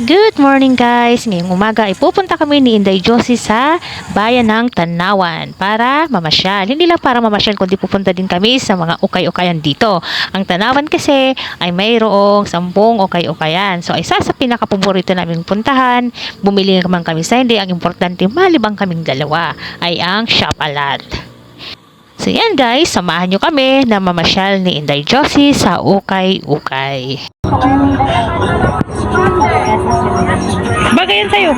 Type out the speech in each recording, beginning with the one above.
Good morning guys! Ngayong umaga ay pupunta kami ni Inday Josie sa bayan ng Tanawan para mamasyal. Hindi lang para mamasyal kundi pupunta din kami sa mga ukay-ukayan dito. Ang Tanawan kasi ay mayroong sampung ukay-ukayan. So isa sa pinakapaborito naming puntahan, bumili naman kami sa hindi. Ang importante malibang kaming dalawa ay ang Shop Alat. So yan guys, samahan nyo kami na mamasyal ni Inday Josie sa ukay-ukay. Bagay yan sa'yo.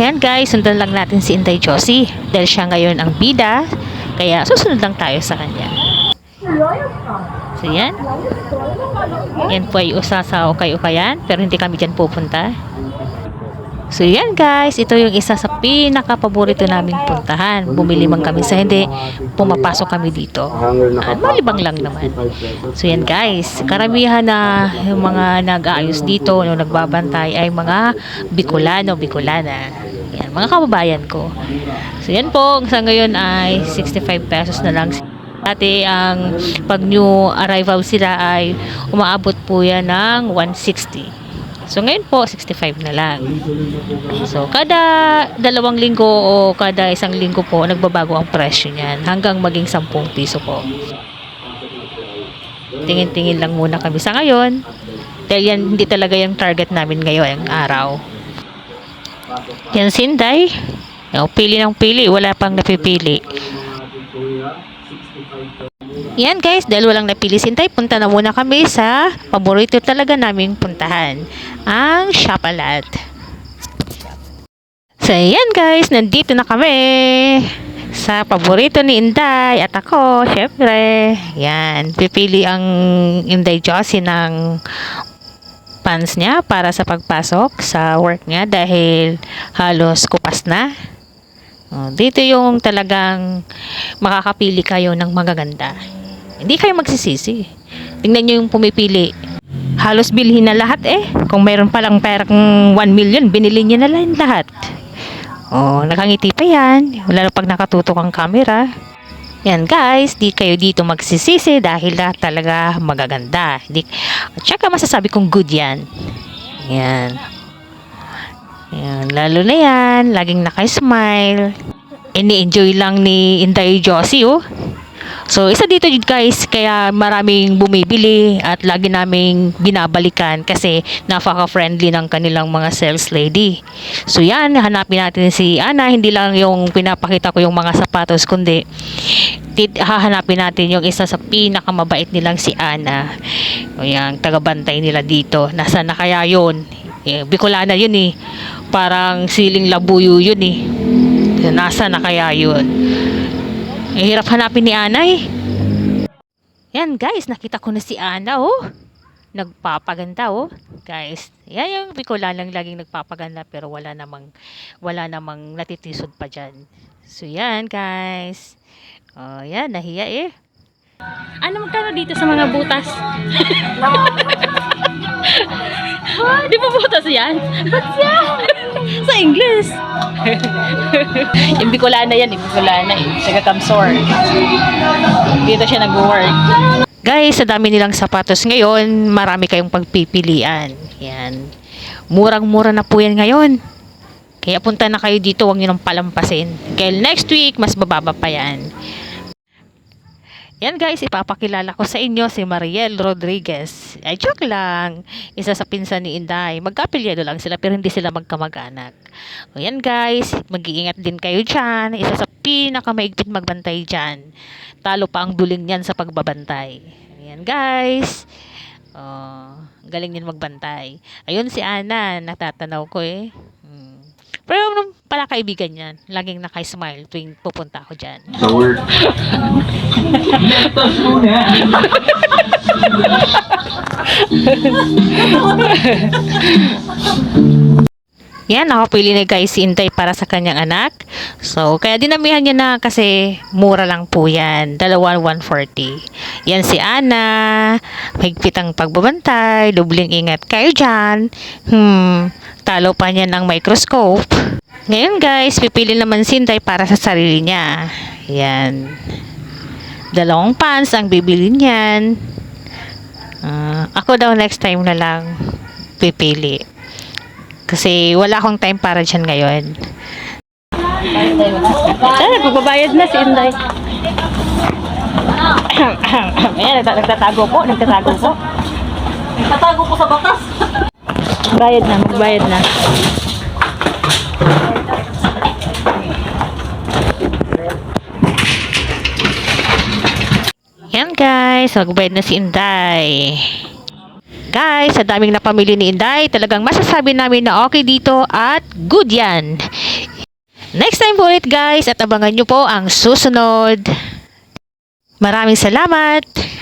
Yan guys, sundan lang natin si Inday Josie. Dahil siya ngayon ang bida, kaya susunod lang tayo sa kanya. So yan. Yan po ay usa sa ukay-ukayan, pero hindi kami dyan pupunta. So yan guys, ito yung isa sa pinaka-paborito naming puntahan. Bumili man kami sa hindi, pumapasok kami dito. At malibang lang naman. So yan guys, karamihan na yung mga nag-aayos dito, yung nagbabantay ay mga Bicolano, Bicolana. Yan, mga kababayan ko. So yan po, sa ngayon ay 65 pesos na lang. Dati ang pag new arrival sila ay umaabot po yan ng 160. So ngayon po 65 na lang. So kada dalawang linggo o kada isang linggo po nagbabago ang presyo niyan hanggang maging 10 piso po. Tingin-tingin lang muna kami sa ngayon. Dahil yan hindi talaga yung target namin ngayon, ang araw. Yan Sinday. Yung pili ng pili, wala pang napipili. Yan guys, dahil walang napili sintay, punta na muna kami sa paborito talaga naming puntahan, ang Shapalat. So yan guys, nandito na kami sa paborito ni Inday at ako, syempre. Yan, pipili ang Inday Josie ng pants niya para sa pagpasok sa work niya dahil halos kupas na. Oh, dito yung talagang makakapili kayo ng magaganda. Hindi kayo magsisisi. Tingnan nyo yung pumipili. Halos bilhin na lahat eh. Kung mayroon palang perang 1 million, binili niya na lang lahat. Oh, nakangiti pa yan. Lalo pag nakatutok ang camera. Yan guys, di kayo dito magsisisi dahil lahat talaga magaganda. Di, at saka masasabi kong good yan. Yan. Yan, lalo na yan, laging naka-smile. Ini-enjoy lang ni Inday Josie, oh. So, isa dito guys, kaya maraming bumibili at lagi naming binabalikan kasi napaka-friendly ng kanilang mga sales lady. So, yan, hanapin natin si Ana, hindi lang yung pinapakita ko yung mga sapatos, kundi tit- hahanapin natin yung isa sa pinakamabait nilang si Ana. Yung tagabantay nila dito. Nasaan na kaya yun? Eh, Bicolana yun eh. Parang siling labuyo yun eh. Nasa na kaya yun? Eh, hirap hanapin ni Ana eh. Yan guys, nakita ko na si Ana oh. Nagpapaganda oh. Guys, yan yung Bicolanang laging nagpapaganda pero wala namang wala namang natitisod pa dyan. So yan guys. Oh, yan, nahiya eh. Ano magkano dito sa mga butas? Di ba butas yan? Ba't yan? Sa English. yung Bicolana yan, yung Bicolana eh. Taga Kamsor. Dito siya nag-work. Guys, sa dami nilang sapatos ngayon, marami kayong pagpipilian. Yan. Murang-mura na po yan ngayon. Kaya punta na kayo dito, huwag nyo nang palampasin. Kaya next week, mas bababa pa yan. Yan guys, ipapakilala ko sa inyo si Mariel Rodriguez. Ay, joke lang. Isa sa pinsan ni Inday. Magkapilyado lang sila pero hindi sila magkamag-anak. O yan guys, mag-iingat din kayo dyan. Isa sa pinakamaigpit magbantay dyan. Talo pa ang duling niyan sa pagbabantay. Ayan guys. Oh, galing din magbantay. Ayun si Ana, natatanaw ko eh. Kaibigan yan, laging naka-smile tuwing pupunta ako dyan. Sa word. Tapos muna. Yan, nakapili na guys si Intay para sa kanyang anak. So, kaya dinamihan niya na kasi mura lang po yan. Dalawa 140. Yan si Ana. Mahigpit ang pagbabantay. Dubling ingat kayo dyan. Hmm, talo pa niya ng microscope. Ngayon guys, pipili naman si Intay para sa sarili niya. Yan. Dalawang pants ang bibili niyan. Ah, ako daw next time na lang pipili. Kasi wala akong time para dyan ngayon. Sana, pagbabayad na si Inday. Ayan, nagta- nagtatago po, nagtatago po. Nagtatago ko sa batas. Bayad na, magbayad na. Yan guys, magbayad na si Inday. Guys, sa daming napamili ni Inday, talagang masasabi namin na okay dito at good yan. Next time po ulit guys at abangan nyo po ang susunod. Maraming salamat!